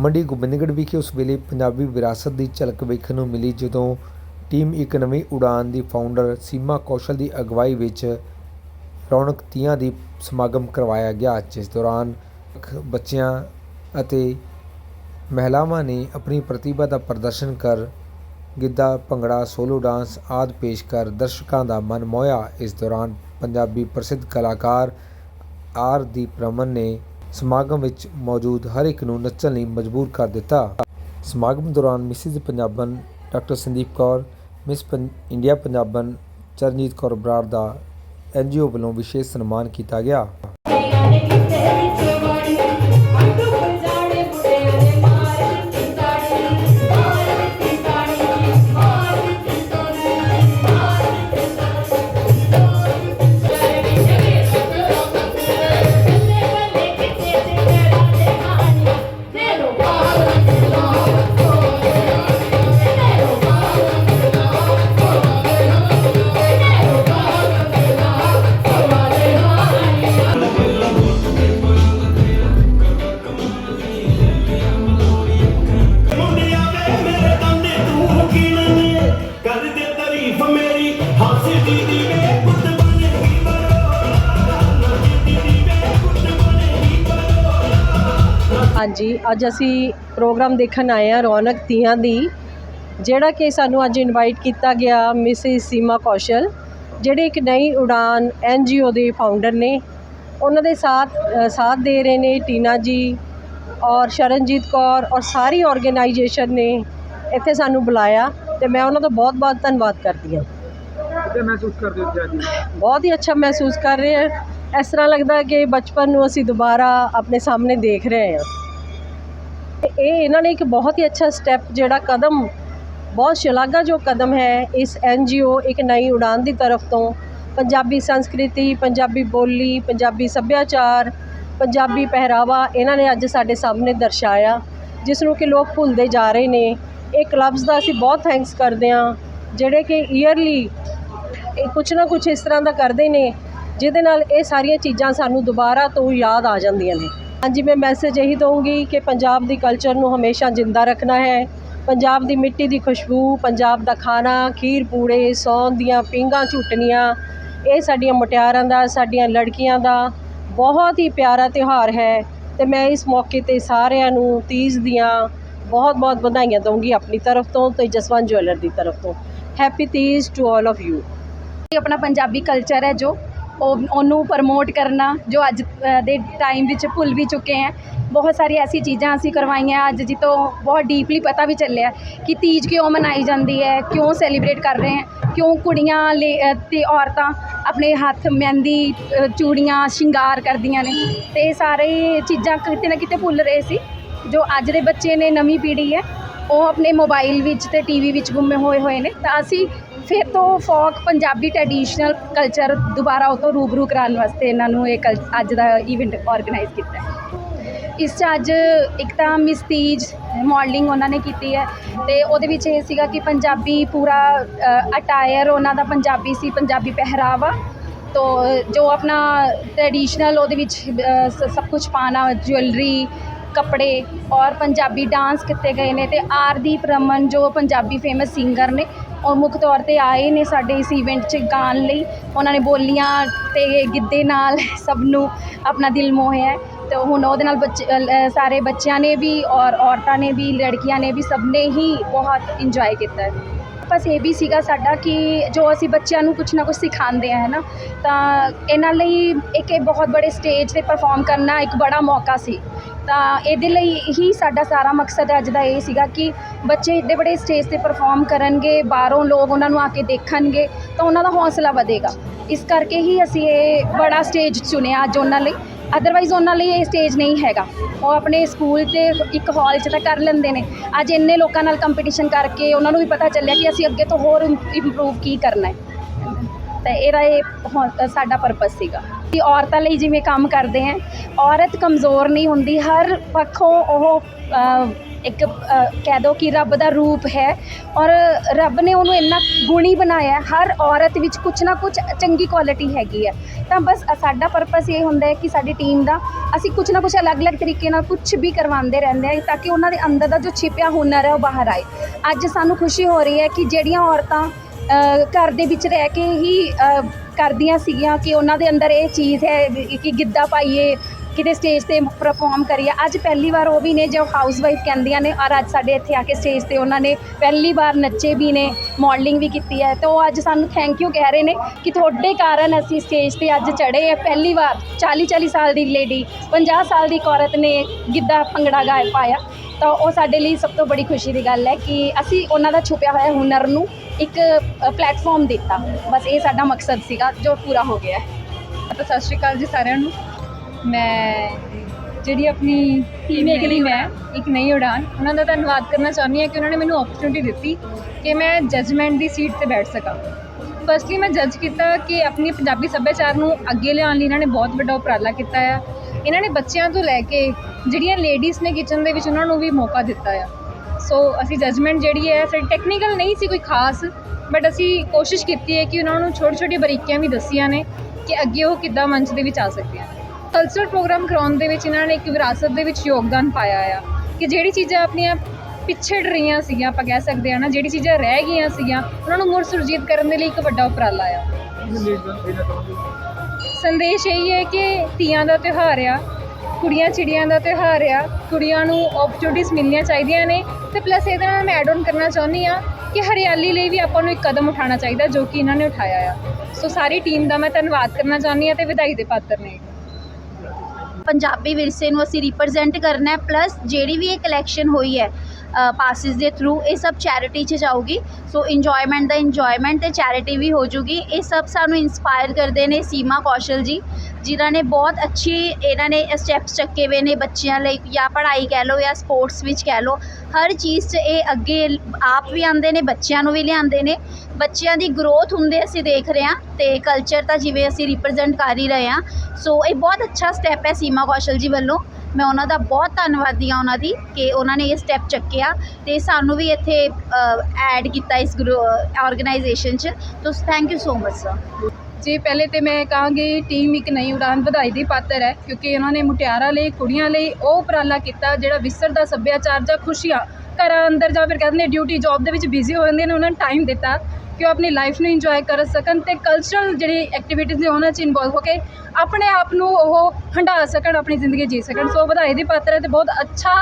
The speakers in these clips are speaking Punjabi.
ਮੰਡੀ ਗੋਬਿੰਦਗੜ੍ਹ ਵਿਖੇ ਉਸ ਵੇਲੇ ਪੰਜਾਬੀ ਵਿਰਾਸਤ ਦੀ ਝਲਕ ਵੇਖਣ ਨੂੰ ਮਿਲੀ, ਜਦੋਂ ਟੀਮ ਇੱਕ ਨਵੀਂ ਉਡਾਨ ਦੀ ਫਾਊਂਡਰ ਸੀਮਾ ਕੌਸ਼ਲ ਦੀ ਅਗਵਾਈ ਵਿੱਚ ਰੌਣਕ ਤੀਆਂ ਦੀ ਸਮਾਗਮ ਕਰਵਾਇਆ ਗਿਆ। ਜਿਸ ਦੌਰਾਨ ਬੱਚਿਆਂ ਅਤੇ ਮਹਿਲਾਵਾਂ ਨੇ ਆਪਣੀ ਪ੍ਰਤਿਭਾ ਦਾ ਪ੍ਰਦਰਸ਼ਨ ਕਰ, ਗਿੱਧਾ, ਭੰਗੜਾ, ਸੋਲੋ ਡਾਂਸ ਆਦਿ ਪੇਸ਼ ਕਰ ਦਰਸ਼ਕਾਂ ਦਾ ਮਨ ਮੋਹਿਆ। ਇਸ ਦੌਰਾਨ ਪੰਜਾਬੀ ਪ੍ਰਸਿੱਧ ਕਲਾਕਾਰ ਆਰ ਦੀਪ ਰਮਨ ਨੇ ਸਮਾਗਮ ਵਿੱਚ ਮੌਜੂਦ ਹਰ ਇੱਕ ਨੂੰ ਨੱਚਣ ਲਈ ਮਜਬੂਰ ਕਰ ਦਿੱਤਾ। ਸਮਾਗਮ ਦੌਰਾਨ Mrs Punjaban doctor Sandeep Kaur, miss ਪੰ- ਇੰਡੀਆ ਪੰਜਾਬਨ ਚਰਨਜੀਤ ਕੌਰ ਬਰਾੜ ਦਾ ਐਨਜੀਓ ਵੱਲੋਂ ਵਿਸ਼ੇਸ਼ ਸਨਮਾਨ ਕੀਤਾ ਗਿਆ। ਹਾਂਜੀ, ਅੱਜ ਅਸੀਂ ਪ੍ਰੋਗਰਾਮ ਦੇਖਣ ਆਏ ਹਾਂ ਰੌਣਕ ਤੀਆਂ ਦੀ, ਜਿਹੜਾ ਕਿ ਸਾਨੂੰ ਅੱਜ ਇਨਵਾਈਟ ਕੀਤਾ ਗਿਆ ਮਿਸਿਸ ਸੀਮਾ ਕੌਸ਼ਲ, ਜਿਹੜੇ ਇੱਕ ਨਈ ਉਡਾਨ ਐਨਜੀਓ ਦੇ ਫਾਊਂਡਰ ਨੇ। ਉਹਨਾਂ ਦੇ ਸਾਥ ਸਾਥ ਦੇ ਰਹੇ ਨੇ ਟੀਨਾ ਜੀ ਔਰ ਸ਼ਰਨਜੀਤ ਕੌਰ ਔਰ ਸਾਰੀ ਆਰਗੇਨਾਈਜੇਸ਼ਨ ਨੇ ਇੱਥੇ ਸਾਨੂੰ ਬੁਲਾਇਆ ਤੇ ਮੈਂ ਉਹਨਾਂ ਦਾ ਬਹੁਤ-ਬਹੁਤ ਧੰਨਵਾਦ ਕਰਦੀ ਹਾਂ। ਕਿਤੇ ਮਹਿਸੂਸ ਕਰਦੇ ਹੋ ਜੀ ਬਹੁਤ ਹੀ ਅੱਛਾ ਮਹਿਸੂਸ ਕਰ ਰਹੇ ਹਾਂ। ਇਸ ਤਰ੍ਹਾਂ ਲੱਗਦਾ ਕਿ ਬਚਪਨ ਨੂੰ ਅਸੀਂ ਦੁਬਾਰਾ ਆਪਣੇ ਸਾਹਮਣੇ ਦੇਖ ਰਹੇ ਹਾਂ। ਤੇ ਇਹ ਇਹਨਾਂ ਨੇ ਇੱਕ ਬਹੁਤ ਹੀ ਅੱਛਾ ਸਟੈਪ ਜਿਹੜਾ ਕਦਮ, ਬਹੁਤ ਸ਼ਲਾਘਾ ਜੋ ਕਦਮ ਹੈ, ਇਸ ਐਨਜੀਓ ਇੱਕ ਨਈ ਉਡਾਨ ਦੀ ਤਰਫ ਤੋਂ ਪੰਜਾਬੀ ਸੰਸਕ੍ਰਿਤੀ, ਪੰਜਾਬੀ ਬੋਲੀ, ਪੰਜਾਬੀ ਸੱਭਿਆਚਾਰ, ਪੰਜਾਬੀ ਪਹਿਰਾਵਾ ਇਹਨਾਂ ਨੇ ਅੱਜ ਸਾਡੇ ਸਾਹਮਣੇ ਦਰਸਾਇਆ, ਜਿਸ ਨੂੰ ਕਿ ਲੋਕ ਭੁੱਲਦੇ ਜਾ ਰਹੇ ਨੇ। ਇਹ ਕਲੱਬਸ ਦਾ ਅਸੀਂ ਬਹੁਤ ਥੈਂਕਸ ਕਰਦੇ ਹਾਂ, ਜਿਹੜੇ ਕਿ ਈਅਰਲੀ ਇਹ ਕੁਛ ਨਾ ਕੁਛ ਇਸ ਤਰ੍ਹਾਂ ਦਾ ਕਰਦੇ ਨੇ, ਜਿਹਦੇ ਨਾਲ ਇਹ ਸਾਰੀਆਂ ਚੀਜ਼ਾਂ ਸਾਨੂੰ ਦੁਬਾਰਾ ਤੋਂ ਯਾਦ ਆ ਜਾਂਦੀਆਂ ਨੇ। ਹਾਂਜੀ, ਮੈਂ ਮੈਸੇਜ ਇਹੀ ਦਊਂਗੀ ਕਿ ਪੰਜਾਬ ਦੀ ਕਲਚਰ ਨੂੰ ਹਮੇਸ਼ਾ ਜ਼ਿੰਦਾ ਰੱਖਣਾ ਹੈ। ਪੰਜਾਬ ਦੀ ਮਿੱਟੀ ਦੀ ਖੁਸ਼ਬੂ, ਪੰਜਾਬ ਦਾ ਖਾਣਾ, ਖੀਰ ਪੂੜੇ, ਸੌਣ ਦੀਆਂ ਪੀਂਘਾਂ ਝੂਟਣੀਆਂ, ਇਹ ਸਾਡੀਆਂ ਮੁਟਿਆਰਾਂ ਦਾ, ਸਾਡੀਆਂ ਲੜਕੀਆਂ ਦਾ ਬਹੁਤ ਹੀ ਪਿਆਰਾ ਤਿਉਹਾਰ ਹੈ। ਤੇ ਮੈਂ ਇਸ ਮੌਕੇ ਤੇ ਸਾਰਿਆਂ ਨੂੰ ਤੀਜ ਦੀਆਂ ਬਹੁਤ ਬਹੁਤ ਵਧਾਈਆਂ ਦਊਂਗੀ ਆਪਣੀ ਤਰਫ ਤੋਂ ਤੇ ਜਸਵੰਤ ਜੁਐਲਰ ਦੀ ਤਰਫ ਤੋਂ। Happy Teej to all of you ਆਪਣਾ ਪੰਜਾਬੀ ਕਲਚਰ ਹੈ ਜੋ ਉਹ ਉਹਨੂੰ ਪ੍ਰਮੋਟ ਕਰਨਾ ਜੋ ਅੱਜ ਦੇ ਟਾਈਮ ਵਿੱਚ ਭੁੱਲ ਵੀ ਚੁੱਕੇ ਹੈ। ਬਹੁਤ ਸਾਰੀ ਐਸੀ ਚੀਜ਼ਾਂ ਅਸੀਂ ਕਰਵਾਈਆਂ ਅੱਜ ਜਿੱਤੋਂ ਬਹੁਤ ਡੀਪਲੀ ਪਤਾ ਵੀ ਚੱਲਿਆ ਕਿ ਤੀਜ ਕਿਉਂ ਮਨਾਈ ਜਾਂਦੀ ਹੈ ਕਿਉਂ ਸੈਲੀਬ੍ਰੇਟ ਕਰ ਰਹੇ ਹੈ ਕਿਉਂ ਕੁੜੀਆਂ ਲੇ ਅ, ਤੇ ਔਰਤਾਂ ਆਪਣੇ ਹੱਥ ਮਹਿੰਦੀ ਚੂੜੀਆਂ ਸ਼ਿੰਗਾਰ ਕਰਦੀਆਂ ਨੇ। ਤੇ ਇਹ ਸਾਰੇ ਚੀਜ਼ਾਂ ਕਿਤੇ ਨਾ ਕਿਤੇ ਭੁੱਲ ਰਹੇ ਸੀ। ਜੋ ਅੱਜ ਦੇ ਬੱਚੇ ਨੇ ਨਵੀਂ ਪੀੜ੍ਹੀ ਹੈ ਉਹ ਆਪਣੇ ਮੋਬਾਈਲ ਵਿੱਚ ਤੇ ਟੀਵੀ ਵਿੱਚ ਗੁੰਮੇ ਹੋਏ ਹੋਏ ਨੇ। ਤਾਂ ਅਸੀਂ ਫਿਰ ਤੋਂ ਫੋਕ ਪੰਜਾਬੀ ਟ੍ਰੈਡੀਸ਼ਨਲ ਕਲਚਰ ਦੁਬਾਰਾ ਉਹ ਤੋਂ ਰੂਬਰੂ ਕਰਾਉਣ ਵਾਸਤੇ ਇਹਨਾਂ ਨੂੰ ਇਹ ਕਲ ਅੱਜ ਦਾ ਇਵੈਂਟ ਆਰਗੇਨਾਈਜ਼ ਕੀਤਾ ਹੈ। ਇਸ 'ਚ ਅੱਜ ਇੱਕ ਤਾਂ ਮਿਸ ਤੀਜ ਮਾਡਲਿੰਗ ਉਹਨਾਂ ਨੇ ਕੀਤੀ ਹੈ ਤੇ ਉਹਦੇ ਵਿੱਚ ਇਹ ਸੀਗਾ ਕਿ ਪੰਜਾਬੀ ਪੂਰਾ ਅਟਾਇਰ ਉਹਨਾਂ ਦਾ ਪੰਜਾਬੀ ਸੀ ਪੰਜਾਬੀ ਪਹਿਰਾਵਾ। ਤੋ ਜੋ ਆਪਣਾ ਟ੍ਰੈਡੀਸ਼ਨਲ ਉਹਦੇ ਵਿੱਚ ਅ, ਸ- ਸਭ ਕੁਝ ਪਾਣਾ ਜੁਐਲਰੀ ਕੱਪੜੇ ਔਰ ਪੰਜਾਬੀ ਡਾਂਸ ਕੀਤੇ ਗਏ ਨੇ ਤੇ ਆਰਦੀਪ ਰਮਨ ਜੋ ਪੰਜਾਬੀ ਫੇਮਸ ਸਿੰਗਰ ਨੇ ਉਹ ਮੁੱਖ ਤੌਰ ਤੇ ਆਏ ਨੇ ਸਾਡੇ ਇਸ ਇਵੈਂਟ 'ਚ ਗਾਣ ਲਈ। ਉਹਨਾਂ ਨੇ ਬੋਲੀਆਂ ਤੇ ਗਿੱਧੇ ਨਾਲ ਸਭ ਨੂੰ ਆਪਣਾ ਦਿਲ ਮੋਹਿਆ ਹੈ। ਤੇ ਹੁਣ ਉਹਦੇ ਨਾਲ ਬੱਚੇ ਅ, ਸਾਰੇ ਬੱਚਿਆਂ ਨੇ ਵੀ ਔਰ ਔਰਤਾਂ ਨੇ ਵੀ ਲੜਕੀਆਂ ਨੇ ਵੀ ਸਭ ਨੇ ਹੀ ਬਹੁਤ ਇੰਜੋਏ ਕੀਤਾ ਹੈ। ਬਸ ਇਹ ਵੀ ਸੀਗਾ ਸਾਡਾ ਕਿ ਜੋ ਅਸੀਂ ਬੱਚਿਆਂ ਨੂੰ ਕੁਛ ਨਾ ਕੁਛ ਸਿਖਾਉਂਦੇ ਆ ਹੈ ਨਾ ਤਾਂ ਇਹਨਾਂ ਲਈ ਇੱਕ ਇਹ ਬਹੁਤ ਬੜੇ ਸਟੇਜ ਤੇ ਪਰਫੋਰਮ ਕਰਨਾ ਇੱਕ ਬੜਾ ਮੌਕਾ ਸੀ। ਤਾਂ ਇਹਦੇ ਲਈ ਹੀ ਸਾਡਾ ਸਾਰਾ ਮਕਸਦ ਅੱਜ ਦਾ ਇਹ ਸੀਗਾ ਕਿ ਬੱਚੇ ਏਡੇ ਬੜੇ ਸਟੇਜ ਤੇ ਪਰਫੋਰਮ ਕਰਨਗੇ, ਬਾਹਰੋਂ ਲੋਕ ਉਹਨਾਂ ਨੂੰ ਆ ਕੇ ਦੇਖਣਗੇ, ਤਾਂ ਉਹਨਾਂ ਦਾ ਹੌਸਲਾ ਵਧੇਗਾ। ਇਸ ਕਰਕੇ ਹੀ ਅਸੀਂ ਇਹ ਬੜਾ ਸਟੇਜ ਚੁਣਿਆ ਅੱਜ ਉਹਨਾਂ ਲਈ। ਅਦਰਵਾਈਜ਼ ਉਹਨਾਂ ਲਈ ਇਹ ਸਟੇਜ ਨਹੀਂ ਹੈਗਾ। ਉਹ ਆਪਣੇ ਸਕੂਲ ਤੇ ਇੱਕ ਹਾਲ 'ਚ ਤਾਂ ਕਰ ਲੈਂਦੇ ਨੇ। ਅੱਜ ਇੰਨੇ ਲੋਕਾਂ ਨਾਲ ਕੰਪੀਟੀਸ਼ਨ ਕਰਕੇ ਉਹਨਾਂ ਨੂੰ ਵੀ ਪਤਾ ਚੱਲਿਆ ਕਿ ਅਸੀਂ ਅੱਗੇ ਤੋਂ ਹੋਰ ਇੰਪਰੂਵ ਕੀ ਕਰਨਾ ਹੈ। ਤਾਂ ਇਹਦਾ ਇਹ ਹੁਣ ਸਾਡਾ ਪਰਪਸ ਸੀਗਾ। ਕਿ ਔਰਤਾਂ ਲਈ ਜਿਵੇਂ ਕੰਮ ਕਰਦੇ ਹੈ, ਔਰਤ ਕਮਜ਼ੋਰ ਨਹੀਂ ਹੁੰਦੀ, ਹਰ ਪੱਖੋਂ ਉਹ ਇੱਕ ਕਹਿ ਦੋ ਕਿ ਰੱਬ ਦਾ ਰੂਪ ਹੈ ਔਰ ਰੱਬ ਨੇ ਉਹਨੂੰ ਇੰਨਾ ਗੁਣੀ ਬਣਾਇਆ ਹਰ ਔਰਤ ਵਿੱਚ ਕੁਝ ਨਾ ਕੁਝ ਚੰਗੀ ਕੁਆਲਿਟੀ ਹੈਗੀ ਹੈ। ਤਾਂ ਬਸ ਸਾਡਾ ਪਰਪਸ ਇਹ ਹੁੰਦਾ ਹੈ ਕਿ ਸਾਡੀ ਟੀਮ ਦਾ ਅਸੀਂ ਕੁਝ ਨਾ ਕੁਝ ਅਲੱਗ-ਅਲੱਗ ਤਰੀਕੇ ਨਾਲ ਕੁਝ ਵੀ ਕਰਵਾਉਂਦੇ ਰਹਿੰਦੇ ਹਾਂ ਤਾਂ ਕਿ ਉਹਨਾਂ ਦੇ ਅੰਦਰ ਦਾ ਜੋ ਛਿਪਿਆ ਹੁਨਰ ਹੈ ਉਹ ਬਾਹਰ ਆਏ। ਅੱਜ ਸਾਨੂੰ ਖੁਸ਼ੀ ਹੋ ਰਹੀ ਹੈ ਕਿ ਜਿਹੜੀਆਂ ਔਰਤਾਂ ਘਰ ਦੇ ਵਿੱਚ ਰਹਿ ਕੇ ਹੀ ਕਰਦੀਆਂ ਸੀਗੀਆਂ ਕਿ ਉਹਨਾਂ ਦੇ ਅੰਦਰ ਇਹ ਚੀਜ਼ ਹੈ ਕਿ ਗਿੱਧਾ ਪਾਈਏ ਕਿਤੇ ਸਟੇਜ ਤੇ ਪਰਫਾਰਮ ਕਰੀਏ। ਅੱਜ ਪਹਿਲੀ ਵਾਰ ਉਹ ਵੀ ਨੇ, ਜੋ ਹਾਊਸ ਵਾਈਫ ਕਹਿੰਦੀਆਂ ਨੇ, ਔਰ ਅੱਜ ਸਾਡੇ ਇੱਥੇ ਆ ਕੇ ਸਟੇਜ ਤੇ ਉਹਨਾਂ ਨੇ ਪਹਿਲੀ ਵਾਰ ਨੱਚੇ ਵੀ ਨੇ ਮਾਡਲਿੰਗ ਵੀ ਕੀਤੀ ਹੈ। ਤਾਂ ਉਹ ਅੱਜ ਸਾਨੂੰ ਥੈਂਕ ਯੂ ਕਹਿ ਰਹੇ ਨੇ ਕਿ ਤੁਹਾਡੇ ਕਾਰਨ ਅਸੀਂ ਸਟੇਜ ਤੇ ਅੱਜ ਚੜ੍ਹੇ ਹੈ। ਪਹਿਲੀ ਵਾਰ 40 40 ਸਾਲ ਦੀ ਲੇਡੀ 50 ਸਾਲ ਦੀ ਔਰਤ ਨੇ ਗਿੱਧਾ ਭੰਗੜਾ ਗਾਇ ਪਾਇਆ। ਤਾਂ ਉਹ ਸਾਡੇ ਲਈ ਸਭ ਤੋਂ ਬੜੀ ਖੁਸ਼ੀ ਦੀ ਗੱਲ ਹੈ ਕਿ ਅਸੀਂ ਉਹਨਾਂ ਦਾ ਛੁਪਿਆ ਹੋਇਆ ਹੁਨਰ ਨੂੰ ਇੱਕ ਪਲੇਟਫਾਰਮ ਦਿੱਤਾ। ਬਸ ਇਹ ਸਾਡਾ ਮਕਸਦ ਸੀਗਾ ਜੋ ਪੂਰਾ ਹੋ ਗਿਆ ਹੈ। ਤਾਂ ਸਤਿ ਸ਼੍ਰੀ ਅਕਾਲ ਜੀ ਸਾਰਿਆਂ ਨੂੰ। ਮੈਂ ਜਿਹੜੀ ਆਪਣੀ ਟੀਮ ਲਈ ਮੈਂ ਇੱਕ ਨਈ ਉਡਾਨ ਉਹਨਾਂ ਦਾ ਧੰਨਵਾਦ ਕਰਨਾ ਚਾਹੁੰਦੀ ਹਾਂ ਕਿ ਉਹਨਾਂ ਨੇ ਮੈਨੂੰ ਓਪਰਚੁਨਿਟੀ ਦਿੱਤੀ ਕਿ ਮੈਂ ਜੱਜਮੈਂਟ ਦੀ ਸੀਟ ਤੇ ਬੈਠ ਸਕਾਂ। ਫਸਟਲੀ ਮੈਂ ਜੱਜ ਕੀਤਾ ਕਿ ਆਪਣੀ ਪੰਜਾਬੀ ਸੱਭਿਆਚਾਰ ਨੂੰ ਅੱਗੇ ਲਿਆਉਣ ਲਈ ਇਹਨਾਂ ਨੇ ਬਹੁਤ ਵੱਡਾ ਉਪਰਾਲਾ ਕੀਤਾ ਆ। ਇਹਨਾਂ ਨੇ ਬੱਚਿਆਂ ਤੋਂ ਲੈ ਕੇ ਜਿਹੜੀਆਂ ਲੇਡੀਜ਼ ਨੇ ਕਿਚਨ ਦੇ ਵਿੱਚ ਉਹਨਾਂ ਨੂੰ ਵੀ ਮੌਕਾ ਦਿੱਤਾ ਆ। ਸੋ ਅਸੀਂ ਜੱਜਮੈਂਟ ਜਿਹੜੀ ਹੈ ਸਾਡੀ ਟੈਕਨੀਕਲ ਨਹੀਂ ਸੀ ਕੋਈ ਖਾਸ ਬਟ ਅਸੀਂ ਕੋਸ਼ਿਸ਼ ਕੀਤੀ ਹੈ ਕਿ ਉਹਨਾਂ ਨੂੰ ਛੋਟੀ ਛੋਟੀ ਬਰੀਕੀਆਂ ਵੀ ਦੱਸੀਆਂ ਨੇ ਕਿ ਅੱਗੇ ਉਹ ਕਿੱਦਾਂ ਮੰਚ ਦੇ ਵਿੱਚ ਆ ਸਕਦੇ ਆ ਕਲਚਰਲ ਪ੍ਰੋਗਰਾਮ ਕਰਾਉਣ ਦੇ ਵਿੱਚ ਇਹਨਾਂ ਨੇ ਇੱਕ ਵਿਰਾਸਤ ਦੇ ਵਿੱਚ ਯੋਗਦਾਨ ਪਾਇਆ ਆ ਕਿ ਜਿਹੜੀ ਚੀਜ਼ਾਂ ਆਪਣੀਆਂ ਪਿਛੜ ਰਹੀਆਂ ਸੀਗੀਆਂ, ਆਪਾਂ ਕਹਿ ਸਕਦੇ ਆ ਨਾ, ਜਿਹੜੀ ਚੀਜ਼ਾਂ ਰਹਿ ਗਈਆਂ ਸੀਗੀਆਂ, ਉਹਨਾਂ ਨੂੰ ਮੁੜ ਸੁਰਜੀਤ ਕਰਨ ਦੇ ਲਈ ਇੱਕ ਵੱਡਾ ਉਪਰਾਲਾ ਆ। ਸੰਦੇਸ਼ ਇਹ ਹੈ ਕਿ ਤੀਆਂ ਦਾ ਤਿਉਹਾਰ ਆ, ਕੁੜੀਆਂ ਚਿੜੀਆਂ ਦਾ ਤਿਉਹਾਰ ਆ, ਕੁੜੀਆਂ ਨੂੰ ਓਪਰਚੁਨਿਟੀਜ਼ ਮਿਲਣੀਆਂ ਚਾਹੀਦੀਆਂ ਨੇ ਤੇ ਪਲੱਸ ਇਹਦੇ ਨਾਲ ਮੈਂ ਐਡ ਆਨ ਕਰਨਾ ਚਾਹੁੰਦੀ ਆ ਕਿ ਹਰਿਆਲੀ ਲਈ ਵੀ ਆਪਾਂ ਨੂੰ ਇੱਕ ਕਦਮ ਉਠਾਉਣਾ ਚਾਹੀਦਾ ਜੋ ਕਿ ਇਹਨਾਂ ਨੇ ਉਠਾਇਆ ਆ। ਸੋ ਸਾਰੀ ਟੀਮ ਦਾ ਮੈਂ ਧੰਨਵਾਦ ਕਰਨਾ ਚਾਹੁੰਦੀ ਆ ਤੇ ਵਧਾਈ ਦੇ ਪਾਤਰ ਨੇ। ਪੰਜਾਬੀ ਵਿਰਸੇ ਨੂੰ ਅਸੀਂ ਰੀਪ੍ਰਜੈਂਟ ਕਰਨਾ ਪਲੱਸ ਜਿਹੜੀ ਵੀ ਇਹ ਕਲੈਕਸ਼ਨ ਹੋਈ ਹੈ ਪਾਸਿਸ ਦੇ ਥਰੂ ਇਹ ਸਭ ਚੈਰਿਟੀ 'ਚ ਜਾਊਗੀ। ਸੋ ਇੰਜੋਇਮੈਂਟ ਦਾ ਇੰਜੋਇਮੈਂਟ ਅਤੇ ਚੈਰਿਟੀ ਵੀ ਹੋ ਜੂਗੀ ਇਹ ਸਭ ਸਾਨੂੰ ਇੰਸਪਾਇਰ ਕਰਦੇ ਨੇ ਸੀਮਾ ਕੌਸ਼ਲ ਜੀ, ਜਿਨ੍ਹਾਂ ਨੇ ਬਹੁਤ ਅੱਛੀ ਇਹਨਾਂ ਨੇ ਸਟੈਪਸ ਚੱਕੇ ਹੋਏ ਨੇ ਬੱਚਿਆਂ ਲਈ, ਜਾਂ ਪੜ੍ਹਾਈ ਕਹਿ ਲਓ, ਜਾਂ ਸਪੋਰਟਸ ਵਿੱਚ ਕਹਿ ਲਓ। ਹਰ ਚੀਜ਼ 'ਚ ਇਹ ਅੱਗੇ ਆਪ ਵੀ ਆਉਂਦੇ ਨੇ, ਬੱਚਿਆਂ ਨੂੰ ਵੀ ਲਿਆਉਂਦੇ ਨੇ। ਬੱਚਿਆਂ ਦੀ ਗਰੋਥ ਹੁੰਦੇ ਅਸੀਂ ਦੇਖ ਰਹੇ ਹਾਂ ਅਤੇ ਕਲਚਰ ਤਾਂ ਜਿਵੇਂ ਅਸੀਂ ਰਿਪਰੈਜ਼ੈਂਟ ਕਰ ਹੀ ਰਹੇ ਹਾਂ। ਸੋ ਇਹ ਬਹੁਤ ਅੱਛਾ ਸਟੈਪ ਹੈ ਸੀਮਾ ਕੌਸ਼ਲ ਜੀ ਵੱਲੋਂ। ਮੈਂ ਉਹਨਾਂ ਦਾ ਬਹੁਤ ਧੰਨਵਾਦੀ ਹਾਂ ਉਹਨਾਂ ਦੀ ਕਿ ਉਹਨਾਂ ਨੇ ਇਹ ਸਟੈਪ ਚੱਕਿਆ ਤੇ ਸਾਨੂੰ ਵੀ ਇੱਥੇ ਐਡ ਕੀਤਾ ਇਸ ਆਰਗੇਨਾਈਜੇਸ਼ਨ 'ਚ। ਤੋ thank you so much sir ji, ਪਹਿਲੇ ਤੇ ਮੈਂ ਕਹਾਂਗੀ ਟੀਮ ਇੱਕ ਨਈ ਉਡਾਨ ਵਧਾਈ ਦੀ ਪਾਤਰ ਹੈ, ਕਿਉਂਕਿ ਉਹਨਾਂ ਨੇ ਮੁਟਿਆਰਾਂ ਲਈ, ਕੁੜੀਆਂ ਲਈ ਉਹ ਉਪਰਾਲਾ ਕੀਤਾ ਜਿਹੜਾ ਵਿਸਰਦਾ ਸੱਭਿਆਚਾਰ ਜਾਂ ਖੁਸ਼ੀਆਂ ਘਰਾਂ ਅੰਦਰ ਜਾਂ ਫਿਰ ਕਹਿੰਦੇ ਨੇ ਡਿਊਟੀ ਜੌਬ ਦੇ ਵਿੱਚ ਬਿਜ਼ੀ ਹੋ ਜਾਂਦੇ ਨੇ, ਉਹਨਾਂ ਨੂੰ ਟਾਈਮ ਦਿੱਤਾ। ਕਿ ਉਹ ਆਪਣੀ ਲਾਈਫ ਨੂੰ ਇੰਜੋਏ ਕਰ ਸਕਣ ਤੇ ਕਲਚਰਲ ਜਿਹੜੀ ਐਕਟੀਵਿਟੀਜ਼ ਨੇ ਉਹਨਾਂ 'ਚ ਇਨਵੋਲਵ ਹੋ ਕੇ ਆਪਣੇ ਆਪ ਨੂੰ ਉਹ ਹੰਢਾ ਸਕਣ, ਆਪਣੀ ਜ਼ਿੰਦਗੀ ਜੀ ਸਕਣ। ਸੋ ਵਧਾਈ ਦੀ ਪਾਤਰ ਹੈ ਤੇ ਬਹੁਤ ਅੱਛਾ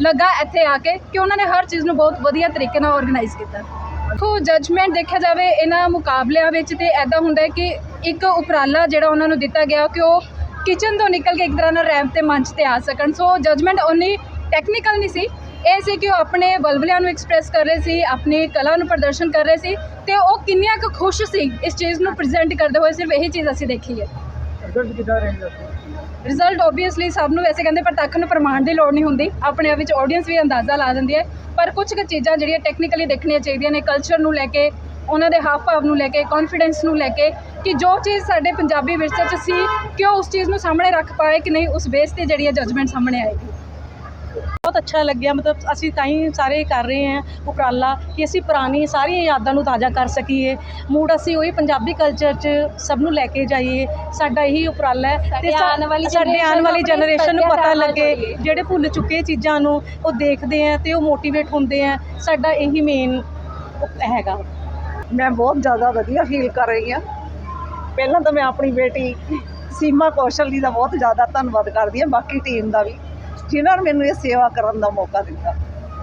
ਲੱਗਾ ਇੱਥੇ ਆ ਕੇ ਕਿ ਉਹਨਾਂ ਨੇ ਹਰ ਚੀਜ਼ ਨੂੰ ਬਹੁਤ ਵਧੀਆ ਤਰੀਕੇ ਨਾਲ ਆਰਗੇਨਾਈਜ਼ ਕੀਤਾ। ਦੇਖੋ ਜੱਜਮੈਂਟ ਦੇਖਿਆ ਜਾਵੇ, ਇਹਨਾਂ ਮੁਕਾਬਲਿਆਂ ਵਿੱਚ ਤੇ ਐਦਾਂ ਹੁੰਦਾ ਹੈ ਕਿ ਇੱਕ ਉਪਰਾਲਾ ਜਿਹੜਾ ਉਹਨਾਂ ਨੂੰ ਦਿੱਤਾ ਗਿਆ ਕਿ ਉਹ ਕਿਚਨ ਤੋਂ ਨਿਕਲ ਕੇ ਇੱਕ ਤਰ੍ਹਾਂ ਨਾਲ ਰੈਂਪ ਤੇ ਮੰਚ ਤੇ ਆ ਸਕਣ। ਸੋ ਜੱਜਮੈਂਟ ਓਨਲੀ ਟੈਕਨੀਕਲ ਨਹੀਂ ਸੀ ਇਹ ਸੀ ਕਿ ਉਹ ਆਪਣੇ ਬਲਬਲਿਆਂ ਨੂੰ ਐਕਸਪ੍ਰੈਸ ਕਰ ਰਹੇ ਸੀ ਆਪਣੀ ਕਲਾ ਨੂੰ ਪ੍ਰਦਰਸ਼ਨ ਕਰ ਰਹੇ ਸੀ ਤੇ ਉਹ ਕਿੰਨੀਆਂ ਕੁ ਖੁਸ਼ ਸੀ ਇਸ ਚੀਜ਼ ਨੂੰ ਪ੍ਰੈਜ਼ੈਂਟ ਕਰਦੇ ਹੋਏ ਸਿਰਫ ਇਹੀ ਚੀਜ਼ ਅਸੀਂ ਦੇਖੀ ਹੈ। ਰਿਜ਼ਲਟ ਕਿੱਦਾਂ ਰਿਜ਼ਲਟ ਓਬਵੀਅਸਲੀ ਸਭ ਨੂੰ ਵੈਸੇ ਕਹਿੰਦੇ ਪਰ ਤੱਕ ਨੂੰ ਪ੍ਰਮਾਣ ਦੀ ਲੋੜ ਨਹੀਂ ਹੁੰਦੀ ਆਪਣੇ ਆਪ ਵਿੱਚ ਆਡੀਅנס ਵੀ ਅੰਦਾਜ਼ਾ ਲਾ ਦਿੰਦੀ ਹੈ ਪਰ ਕੁਝ ਕੁ ਚੀਜ਼ਾਂ ਜਿਹੜੀਆਂ ਟੈਕਨੀਕਲੀ ਦੇਖਣੀਆਂ ਚਾਹੀਦੀਆਂ ਨੇ ਕਲਚਰ ਨੂੰ ਲੈ ਕੇ ਉਹਨਾਂ ਦੇ ਹਾਵ ਭਾਵ ਨੂੰ ਲੈ ਕੇ ਕੌਨਫੀਡੈਂਸ ਨੂੰ ਲੈ ਕੇ ਕਿ ਜੋ ਚੀਜ਼ ਸਾਡੇ ਪੰਜਾਬੀ ਵਿਰਸੇ 'ਚ ਸੀ ਕਿ ਉਹ ਉਸ ਚੀਜ਼ ਨੂੰ ਸਾਹਮਣੇ ਰੱਖ ਪਾਏ ਕਿ ਨਹੀਂ ਉਸ ਬੇਸ ਤੇ ਜਿਹੜੀ ਹੈ ਜਜਮੈਂਟ ਸਾਹਮਣੇ ਆਏਗੀ। ਬਹੁਤ ਅੱਛਾ ਲੱਗਿਆ। ਮਤਲਬ ਅਸੀਂ ਤਾਂ ਹੀ ਸਾਰੇ ਕਰ ਰਹੇ ਹਾਂ ਉਪਰਾਲਾ ਕਿ ਅਸੀਂ ਪੁਰਾਣੀ ਸਾਰੀਆਂ ਯਾਦਾਂ ਨੂੰ ਤਾਜ਼ਾ ਕਰ ਸਕੀਏ। ਮੂਡ ਅਸੀਂ ਉਹੀ ਪੰਜਾਬੀ ਕਲਚਰ 'ਚ ਸਭ ਨੂੰ ਲੈ ਕੇ ਜਾਈਏ। ਸਾਡਾ ਇਹੀ ਉਪਰਾਲਾ ਹੈ। ਸਾ- ਆਉਣ ਵਾਲੀ ਸਾਡੇ ਆਉਣ ਵਾਲੀ ਜਨਰੇਸ਼ਨ ਨੂੰ ਪਤਾ ਲੱਗੇ। ਜਿਹੜੇ ਭੁੱਲ ਚੁੱਕੇ ਚੀਜ਼ਾਂ ਨੂੰ ਉਹ ਦੇਖਦੇ ਆ ਤੇ ਉਹ ਮੋਟੀਵੇਟ ਹੁੰਦੇ ਆ। ਸਾਡਾ ਇਹੀ ਮੇਨ ਹੈਗਾ। ਮੈਂ ਬਹੁਤ ਜ਼ਿਆਦਾ ਵਧੀਆ ਫੀਲ ਕਰ ਰਹੀ ਹਾਂ। ਪਹਿਲਾਂ ਤਾਂ ਮੈਂ ਆਪਣੀ ਬੇਟੀ ਸੀਮਾ ਕੌਸ਼ਲ ਜੀ ਦਾ ਬਹੁਤ ਜ਼ਿਆਦਾ ਧੰਨਵਾਦ ਕਰਦੀ ਹਾਂ ਬਾਕੀ ਟੀਮ ਦਾ ਵੀ। ਜਿਨ੍ਹਾਂ ਨੇ ਮੈਨੂੰ ਇਹ ਸੇਵਾ ਕਰਨ ਦਾ ਮੌਕਾ ਦਿੱਤਾ।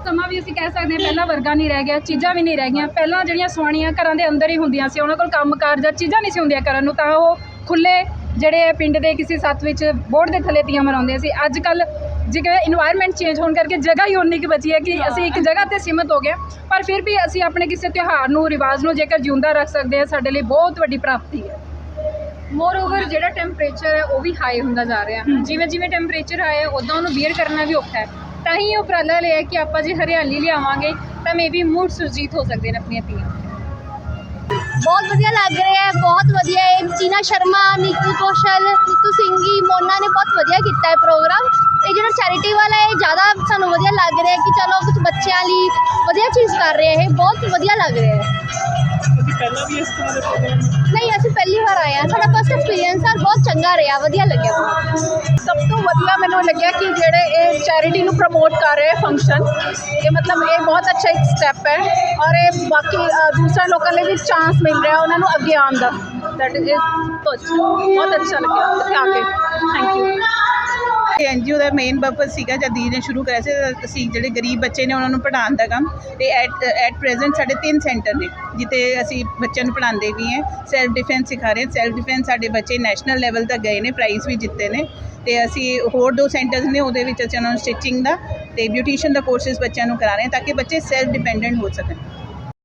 ਸਮਾਂ ਵੀ ਅਸੀਂ ਕਹਿ ਸਕਦੇ ਹਾਂ ਪਹਿਲਾਂ ਵਰਗਾ ਨਹੀਂ ਰਹਿ ਗਿਆ ਚੀਜ਼ਾਂ ਵੀ ਨਹੀਂ ਰਹਿ ਗਈਆਂ। ਪਹਿਲਾਂ ਜਿਹੜੀਆਂ ਸਵਾਣੀਆਂ ਘਰਾਂ ਦੇ ਅੰਦਰ ਹੀ ਹੁੰਦੀਆਂ ਸੀ ਉਹਨਾਂ ਕੋਲ ਕੰਮਕਾਰ ਜਾਂ ਚੀਜ਼ਾਂ ਨਹੀਂ ਸੀ ਹੁੰਦੀਆਂ ਕਰਨ ਨੂੰ ਤਾਂ ਉਹ ਖੁੱਲੇ ਜਿਹੜੇ ਪਿੰਡ ਦੇ ਕਿਸੇ ਸੱਤ ਵਿੱਚ ਬੋਰਡ ਦੇ ਥੱਲੇ ਤੀਆਂ ਮਰਾਉਂਦੇ ਸੀ। ਅੱਜ ਕੱਲ ਜਿਵੇਂ ਇਨਵਾਇਰਨਮੈਂਟ ਚੇਂਜ ਹੋਣ ਕਰਕੇ ਜਗ੍ਹਾ ਹੀ ਉਨੀ ਕੁ ਬਚੀ ਹੈ ਕਿ ਅਸੀਂ ਇੱਕ ਜਗ੍ਹਾ ਤੇ ਸੀਮਤ ਹੋ ਗਏ ਪਰ ਫਿਰ ਵੀ ਅਸੀਂ ਆਪਣੇ ਕਿਸੇ ਤਿਉਹਾਰ ਨੂੰ ਰਿਵਾਜ ਨੂੰ ਜੇਕਰ ਜਿਉਂਦਾ ਰੱਖ ਸਕਦੇ ਹਾਂ ਸਾਡੇ ਲਈ ਬਹੁਤ ਵੱਡੀ ਪ੍ਰਾਪਤੀ ਹੈ। ਮੋਰ ਓਵਰ ਜਿਹੜਾ ਟੈਂਪਰੇਚਰ ਹੈ ਉਹ ਵੀ ਹਾਈ ਹੁੰਦਾ ਜਾ ਰਿਹਾ। ਜਿਵੇਂ ਜਿਵੇਂ ਟੈਂਪਰੇਚਰ ਹਾਈ ਹੈ ਉਦਾਂ ਉਹਨੂੰ ਬੀਅਰ ਕਰਨਾ ਵੀ ਔਖਾ ਹੈ। ਤਾਂ ਹੀ ਇਹ ਉਪਰਾਲਾ ਲਿਆ ਕਿ ਆਪਾਂ ਜੇ ਹਰਿਆਲੀ ਲਿਆਵਾਂਗੇ ਤਾਂ ਮੇਬੀ ਮੂਡ ਸੁਰਜੀਤ ਹੋ ਸਕਦੇ ਨੇ ਆਪਣੀਆਂ ਧੀਆਂ। ਬਹੁਤ ਵਧੀਆ ਲੱਗ ਰਿਹਾ ਹੈ ਬਹੁਤ ਵਧੀਆ ਹੈ। ਚੀਨਾ ਸ਼ਰਮਾ ਨੀਤੂ ਕੌਸ਼ਲ ਨੀਤੂ ਸਿੰਘੀ ਮੋਨਾ ਨੇ ਬਹੁਤ ਵਧੀਆ ਕੀਤਾ ਹੈ ਪ੍ਰੋਗਰਾਮ। ਇਹ ਜਿਹੜਾ ਚੈਰਿਟੀ ਵਾਲਾ ਹੈ ਜ਼ਿਆਦਾ ਸਾਨੂੰ ਵਧੀਆ ਲੱਗ ਰਿਹਾ ਹੈ ਕਿ ਚਲੋ ਕੁਝ ਬੱਚਿਆਂ ਲਈ ਵਧੀਆ ਚੀਜ਼ ਕਰ ਰਹੇ ਹੈ। ਬਹੁਤ ਵਧੀਆ ਲੱਗ ਰਿਹਾ ਹੈ। ਪਹਿਲਾਂ ਵੀ ਇਸ ਤਰ੍ਹਾਂ ਦੇ ਪ੍ਰੋਗਰਾਮ ਨਹੀਂ ਅਸੀਂ ਪਹਿਲੀ ਵਾਰ ਆਏ ਹਾਂ। ਸਾਡਾ ਫਸਟ ਐਕਸਪੀਰੀਅੰਸ ਆ। ਬਹੁਤ ਚੰਗਾ ਰਿਹਾ ਵਧੀਆ ਲੱਗਿਆ। ਸਭ ਤੋਂ ਵਧੀਆ ਮੈਨੂੰ ਲੱਗਿਆ ਕਿ ਜਿਹੜੇ ਇਹ ਚੈਰਿਟੀ ਨੂੰ ਪ੍ਰਮੋਟ ਕਰ ਰਹੇ ਫੰਕਸ਼ਨ ਇਹ ਮਤਲਬ ਇਹ ਬਹੁਤ ਅੱਛਾ ਇੱਕ ਸਟੈਪ ਹੈ ਔਰ ਇਹ ਬਾਕੀ ਦੂਸਰੇ ਲੋਕਾਂ ਲਈ ਵੀ ਚਾਂਸ ਮਿਲ ਰਿਹਾ ਉਹਨਾਂ ਨੂੰ ਅੱਗੇ ਆਉਣ ਦਾ। ਦੈਟ ਇਜ਼ ਬਹੁਤ ਅੱਛਾ ਲੱਗਿਆ। ਇੱਥੇ ਆ ਕੇ। ਥੈਂਕ ਯੂ ਇਹ ਐਨਜੀਓ ਦਾ ਮੇਨ ਪਰਪਸ ਸੀਗਾ ਜਦ ਦੀਦੀ ਨੇ ਸ਼ੁਰੂ ਕਰਿਆ ਸੀ, ਤਾਂ ਅਸੀਂ ਜਿਹੜੇ ਗਰੀਬ ਬੱਚੇ ਨੇ ਉਹਨਾਂ ਨੂੰ ਪੜ੍ਹਾਉਣ ਦਾ ਕੰਮ, ਤੇ ਐਟ ਐਟ ਪ੍ਰੈਜ਼ੈਂਟ ਸਾਡੇ ਤਿੰਨ ਸੈਂਟਰ ਨੇ, ਜਿੱਥੇ ਅਸੀਂ ਬੱਚਿਆਂ ਨੂੰ ਪੜ੍ਹਾਉਂਦੇ ਵੀ ਹੈ ਸੈਲਫ ਡਿਫੈਂਸ ਸਿਖਾ ਰਹੇ ਹਾਂ ਸੈਲਫ ਡਿਫੈਂਸ ਸਾਡੇ ਬੱਚੇ ਨੈਸ਼ਨਲ ਲੈਵਲ ਤੱਕ ਗਏ ਨੇ ਪ੍ਰਾਈਜ਼ ਵੀ ਜਿੱਤੇ ਨੇ, ਤੇ ਅਸੀਂ ਹੋਰ ਦੋ ਸੈਂਟਰਸ ਨੇ, ਉਹਦੇ ਵਿੱਚ ਅਸੀਂ ਉਹਨਾਂ ਨੂੰ ਸਟਿਚਿੰਗ ਦਾ ਤੇ ਬਿਊਟੀਸ਼ੀਅਨ ਦਾ ਕੋਰਸਿਸ ਬੱਚਿਆਂ ਨੂੰ ਕਰਾ ਰਹੇ ਹਾਂ ਤਾਂ ਕਿ ਬੱਚੇ ਸੈਲਫ ਡਿਪੈਂਡੈਂਟ ਹੋ ਸਕਣ।